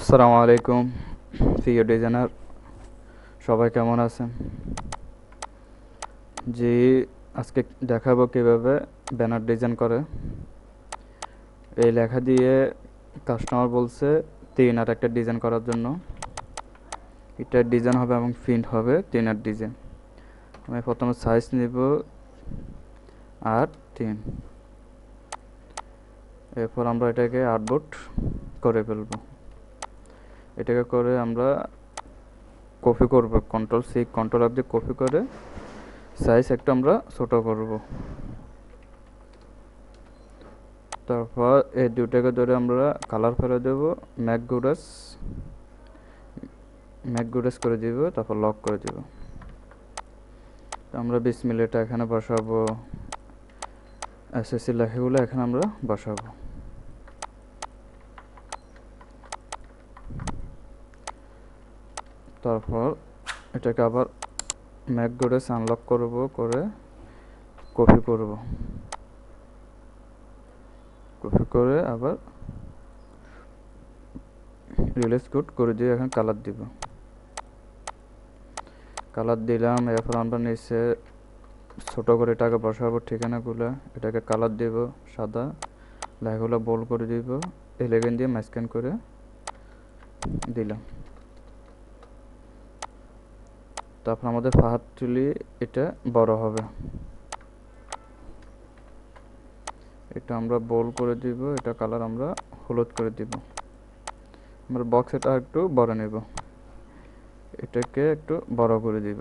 আসসালামু আলাইকুম, প্রিয় ডিজাইনার, সবাই কেমন আছেন? জি, আজকে দেখাবো কীভাবে ব্যানার ডিজাইন করে। এই লেখা দিয়ে কাস্টমার বলছে তিন আর একটা ডিজাইন করার জন্য। এটার ডিজাইন হবে এবং প্রিন্ট হবে তিন আর ডিজাইন। আমি প্রথমে সাইজ নিব আর তিন। এরপর আমরা এটাকে আর্টবোর্ড করে ফেলব। এটাকে করে আমরা কপি করব কন্ট্রোল সি কন্ট্রোল অফ দিয়ে কপি করে সাইজ একটু আমরা ছোট করব। তারপর এই দুটাকে ধরে আমরা কালার ফেলে দেব ম্যাক গুডাস ম্যাক গুডাস করে দিব, তারপর লক করে দিব। আমরা বিশ মিনিটটা এখানে বসাবো। এসএসসি লেখাগুলো এখানে আমরা বসাবো। তারপর এটাকে আবার ম্যাক করে আনলক করব, করে কপি করব। কপি করে আবার রিলিজ কোড করে দিয়ে এখন কালার দিব। কালার দিলাম, এরপর আমরা নিচে ছোট করে এটাকে বসাবো ঠিকানাগুলো। এটাকে কালার দিব, সাদা লেখাগুলো বল করে দিব এলেগেন দিয়ে মাঝখান করে দিলাম। তারপর আমাদের ফাহাদ তুলি এটা বড় হবে। এটা আমরা বোল করে দিব, এটা কালার আমরা হলুদ করে দিব। আমরা বক্স এটা একটু বড় নেব। এটাকে একটু বড় করে দিব।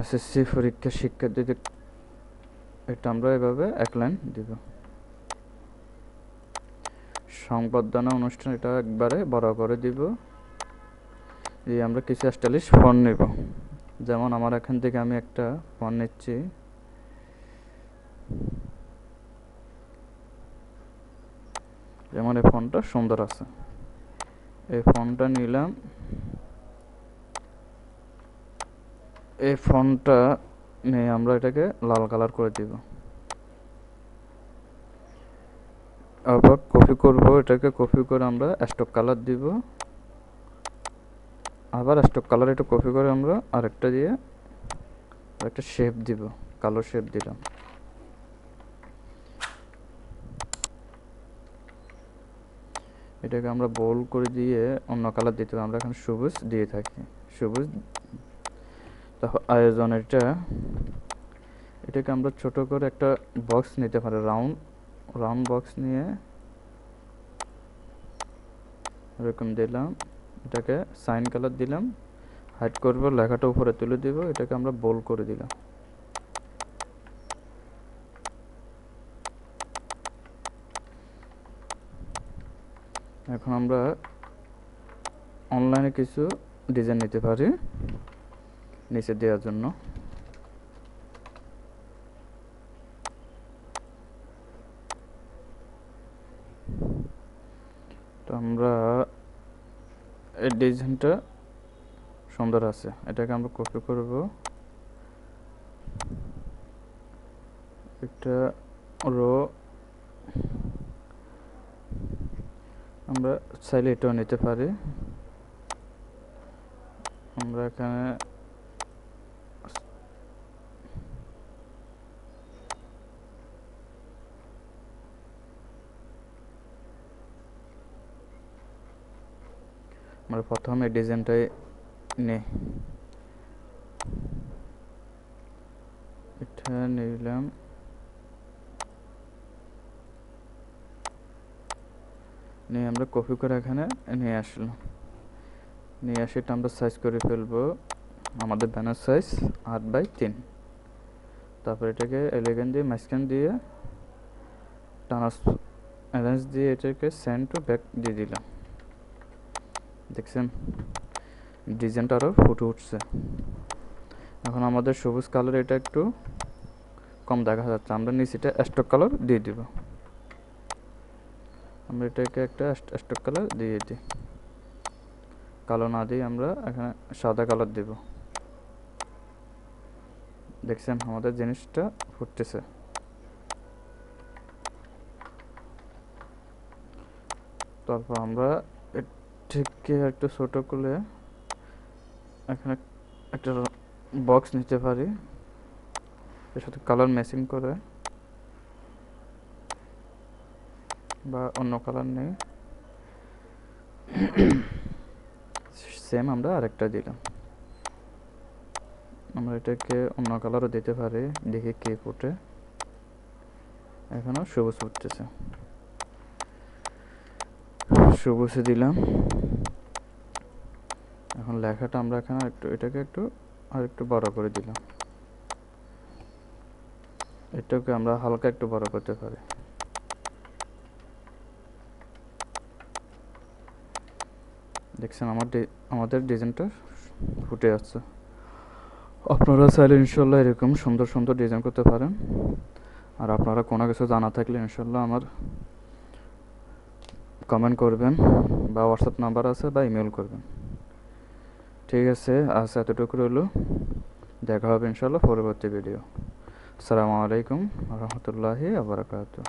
এসএসসি পরীক্ষা শিক্ষার্থীদের এটা আমরা এভাবে এক লাইন দিব। সংবর্ধনা অনুষ্ঠান এটা একবারে বড় করে দিব। দিয়ে আমরা কিছু স্টাইলিশ ফোন নেব। যেমন আমার এখান থেকে আমি একটা ফোন নিচ্ছি। যেমন এই ফোনটা সুন্দর আছে। এই ফোনটা নিলাম। এই ফোনটা নিয়ে আমরা এটাকে লাল কালার করে দিব। আবার কপি করব, এটাকে কপি করে আমরা স্টক কালার দিব। আবার স্টক কালার একটু কপি করে আমরা আরেকটা দিয়ে একটা শেপ দিব, কালো শেপ দিলাম। এটাকে আমরা বোল করে দিয়ে অন্য কালার দিতে হবে, আমরা এখন সবুজ দিয়ে থাকি। সবুজ তারপর আয়োজন এটা। এটাকে আমরা ছোট করে একটা বক্স নিতে পারি রাউন্ড রাউন্ড বক্স নিয়ে এরকম দিলাম। এটাকে সাইন কালার দিলাম হাইড করব, লেখাটা উপরে তুলে দিব, এটাকে আমরা বোল করে দিলাম। এখন আমরা অনলাইনে কিছু ডিজাইন নিতে পারি, নিচে দেওয়ার জন্য। তো আমরা এই ডিজাইনটা সুন্দর আছে। এটাকে আমরা কপি করব। একটা রো আমরা চাইলে এটাও নিতে পারি। আমরা এখানে আমরা প্রথমে ডিজাইনটাই নেই এটা নিলাম। নিয়ে আমরা কপি করে এখানে নিয়ে আসলাম। নিয়ে আসে এটা আমরা সাইজ করে ফেলব। আমাদের ব্যানার সাইজ আট বাই তিন। তারপর এটাকে এলেভেন দিয়ে মাঝখান দিয়ে টানাস অ্যারেঞ্জ দিয়ে এটাকে সেন্ড টু ব্যাক দিয়ে দিলাম। দেখছেন? ডিজাইনটা আরও ফুটে উঠছে। এখন আমাদের সবুজ কালার এটা একটু কম দেখা যাচ্ছে। আমরা নিচেটা স্টক কালার দিয়ে দিব। আমরা এটাকে একটা স্টক কালার দিয়ে দিই। কালো না দিয়ে আমরা এখানে সাদা কালার দেব। দেখছেন? আমাদের জিনিসটা ফুটতেছে। তারপর আমরা এটাকে একটু ছোট করে এখানে একটা বক্স নিতে পারি। এর সাথে কালার ম্যাচিং করে। বা অন্য কালার নেই। সেম আমরা আরেকটা দিলাম। আমরা এটাকে অন্য কালারও দিতে পারি। দেখে কে ফুটে এখনও সবুজ ফুটতেছে। সবুজে দিলাম। এখন লেখাটা আমরা এখানে একটু, এটাকে একটু আর একটু বড় করে দিলাম। এটাকে আমরা হালকা একটু বড় করতে পারি। দেখছেন আমার আমাদের ডিজাইনটা ফুটে যাচ্ছে আপনারা চাইলে ইনশাল্লাহ এরকম সুন্দর সুন্দর ডিজাইন করতে পারেন। আর আপনারা কোনো কিছু জানা থাকলে ইনশাল্লাহ আমার কমেন্ট করবেন বা হোয়াটসঅ্যাপ নাম্বার আছে বা ইমেল করবেন। ঠিক আছে, আজ এতটুকু রইল। দেখা হবে ইনশাল্লাহ পরবর্তী ভিডিও আসসালামু আলাইকুম রহমতুল্লাহি আবরাকাতু